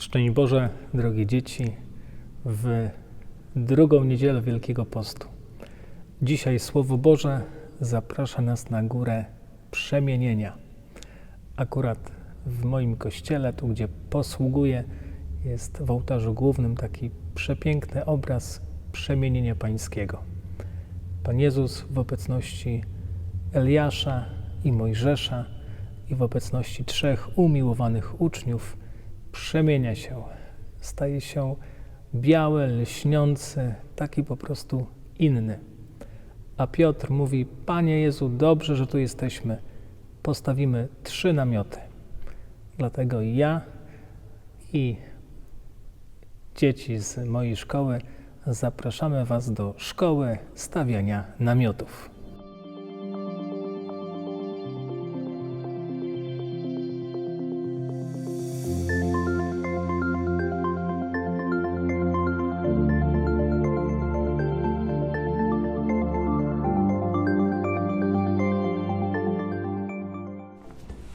Szczęść Boże, drogie dzieci, w drugą niedzielę Wielkiego Postu. Dzisiaj Słowo Boże zaprasza nas na górę przemienienia. Akurat w moim kościele, tu gdzie posługuję, jest w ołtarzu głównym taki przepiękny obraz przemienienia pańskiego. Pan Jezus w obecności Eliasza i Mojżesza i w obecności trzech umiłowanych uczniów przemienia się, staje się biały, lśniący, taki po prostu inny. A Piotr mówi: Panie Jezu, dobrze, że tu jesteśmy. Postawimy trzy namioty. Dlatego ja i dzieci z mojej szkoły zapraszamy Was do szkoły stawiania namiotów.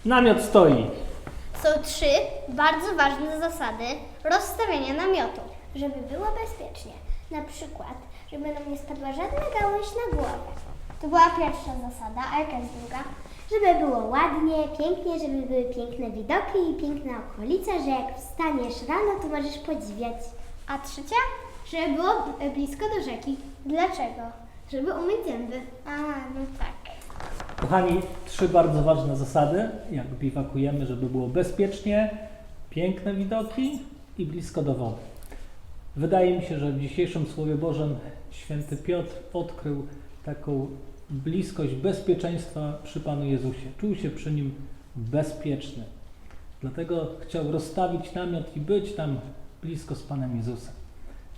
Namiot stoi. Są trzy bardzo ważne zasady rozstawiania namiotu. żeby było bezpiecznie. Na przykład, żeby nam nie spadła żadna gałąź na głowę. To była pierwsza zasada, a jaka jest druga? Żeby było ładnie, pięknie, żeby były piękne widoki i piękna okolica, że jak wstaniesz rano, to możesz podziwiać. A trzecia? Żeby było blisko do rzeki. Dlaczego? Żeby umyć zęby. A, no tak. Kochani, trzy bardzo ważne zasady, jak biwakujemy, żeby było bezpiecznie, piękne widoki i blisko do wody. Wydaje mi się, że w dzisiejszym Słowie Bożym święty Piotr odkrył taką bliskość bezpieczeństwa przy Panu Jezusie. Czuł się przy Nim bezpieczny. Dlatego chciał rozstawić namiot i być tam blisko z Panem Jezusem.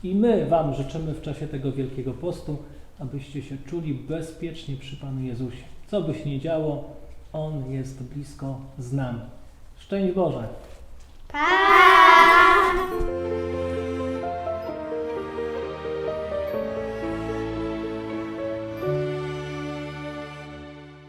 I my Wam życzymy w czasie tego Wielkiego Postu, abyście się czuli bezpiecznie przy Panu Jezusie. Co by się nie działo, On jest blisko z nami. Szczęść Boże! Pa!